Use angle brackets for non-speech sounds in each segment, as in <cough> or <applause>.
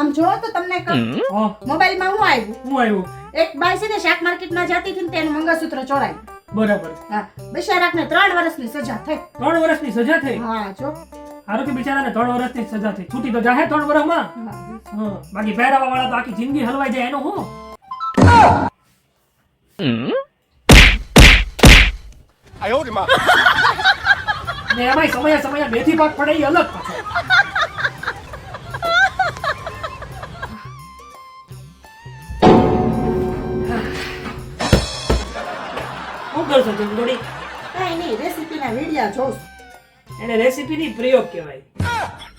આમ જોવો તો તમને મોબાઈલમાં હું. આવ્યું હું આવ્યું એક બાઈ છે ને શાક માર્કેટમાં જતી હતી ને તેનું મંગળસૂત્ર ચોરાયું. બરાબર. હા બિચારાકને ત્રણ વર્ષની સજા થઈ. ત્રણ વર્ષની સજા થઈ? હા જો. હારું કે બિચારાને ત્રણ વર્ષની સજા થઈ. છૂટી તો જાહે ત્રણ વર્ષમાં? હા. હા. બાકી પહેરાવા વાળા તો આખી જિંદગી હલવાઈ જાય એનું હું? ને એમાંય સમયે સમયે બેથી ભાગ પડે એ અલગ કરશો તું થોડી? કઈ નહીં રેસીપીના વિડિયા જોઉં એને રેસીપીની પ્રયોગ કહેવાય.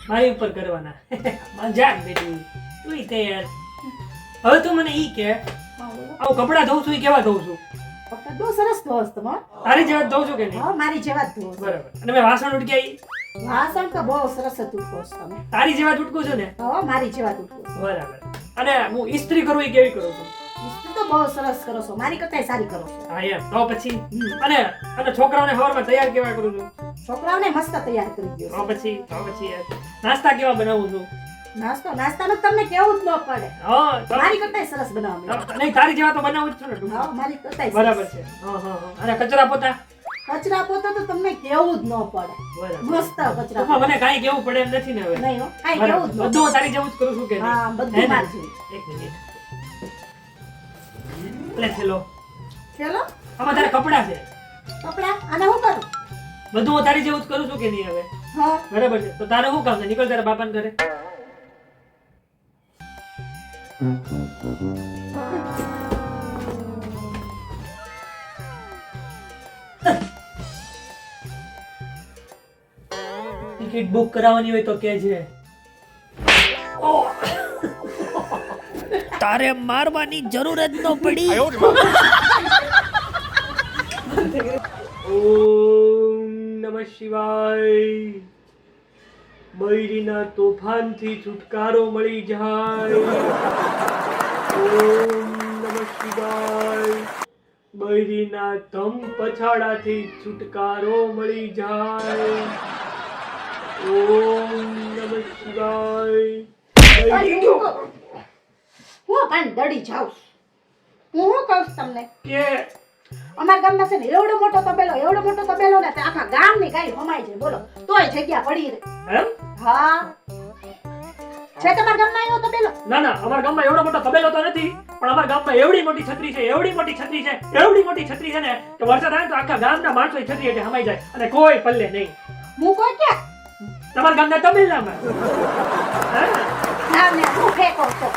મારી ઉપર કરવાના. <laughs> મજાક બેટી. તું તે યાર હવે તું મને ઈ કે આવું કપડાં ધોઉં છું એ કેવા ધોઉં છું? બહુ સરસ ધોસ તમે તારી જેવા ધોઉં છું કે નહીં? હા મારી જેવા જ ધોસ બરાબર. અને મેં વાસણ ઉટક્યા ઈ? વાસણ તો બહુ સરસ હતું ધોસ તમે. તારી જેવા જ ઉટકું છું ને? હા મારી જેવા જ બરાબર. અને હું ઇસ્ત્રી કરું એ કેવી કરું છું? તો બહુ સરસ કરો છો. મારી કરતાંય સારી કરો છો. હા એમ. તો પછી અને અને છોકરાઓને સવારમાં તૈયાર કેવા કરું છું? છોકરાઓને મસ્ત તૈયાર કરી દો તો પછી તો પછી યાર નાસ્તા કેવા બનાવું છું? નાસ્તો? નાસ્તાનું તમને કેવું જ ન પડે. હા મારી કરતાંય સરસ બનાવો નહીં તારી જેવા તો બનાવું જ છું ને હા મારી કરતાંય બરાબર છે. હા હા હા. અને કચરા પોતા? કચરા પોતા તો તમને કેવું જ ન પડે. મસ્ત કચરા મને કઈ કેવું પડે એમ નથી ને હવે? નહીં હો. કાંઈ કેવું જ બધું તારી જેવું જ કરું છું કે હા બધું મારું એક મિનિટ. લે થેલો. થેલો? આમાં તારા કપડા છે. કપડા? આને હું કરું? બધું હું તારી જેવું જ કરું છું કે નહીં હવે? હા. બરાબર છે. તો તારે શું કામ છે? નીકળ તારા બાપાને ઘરે. ટિકિટ બુક કરાવવાની હોય તો કે છે. તારે મારવાની જરૂર જ ન પડી. ઓમ નમઃ શિવાય. બૈરીના તોફાનથી છુટકારો મળી જાય. ઓમ નમઃ શિવાય. બૈરીના ધમ પછાડાથી છુટકારો મળી જાય. ઓમ નમઃ શિવાય. હું દડી જાઉં હું શું કહું છું તમને? કે અમારા ગામમાં છે ને એવડો મોટો તબેલો એવડો મોટો તબેલો ને તે આખા ગામની ગાય હમાય છે બોલો. તોય જગ્યા પડી રહે. હા. છે તમારા ગામમાં એવો તબેલો? ના ના અમારા ગામમાં એવડો મોટો તબેલો તો નથી પણ અમારા ગામમાં એવડી મોટી છત્રી છે એવડી મોટી છત્રી છે એવડી મોટી છત્રી છે ને કે વરસાદ આવે તો આખા ગામના માણસો છત્રી એટલે હમાઈ જાય અને કોઈ પલ્લે નહીં. હું કોઈ કે તમારા ગામના તબેલામાં? હા? ના ને હું ફેંકો છો.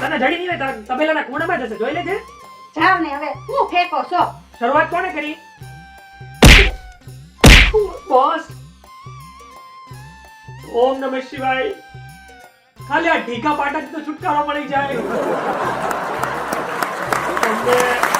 તને જડી નહીં હોય તારા તબેલાના ખૂણામાં જશે. જોઈ લેજે. જાવ ને હવે. હું ફેંકો છો શરૂઆત કોણે કરી? બોસ. ઓમ નમઃ શિવાય. ખાલી આ ઢીકા પાટાથી તો છુટકારો મળી જાય. <laughs>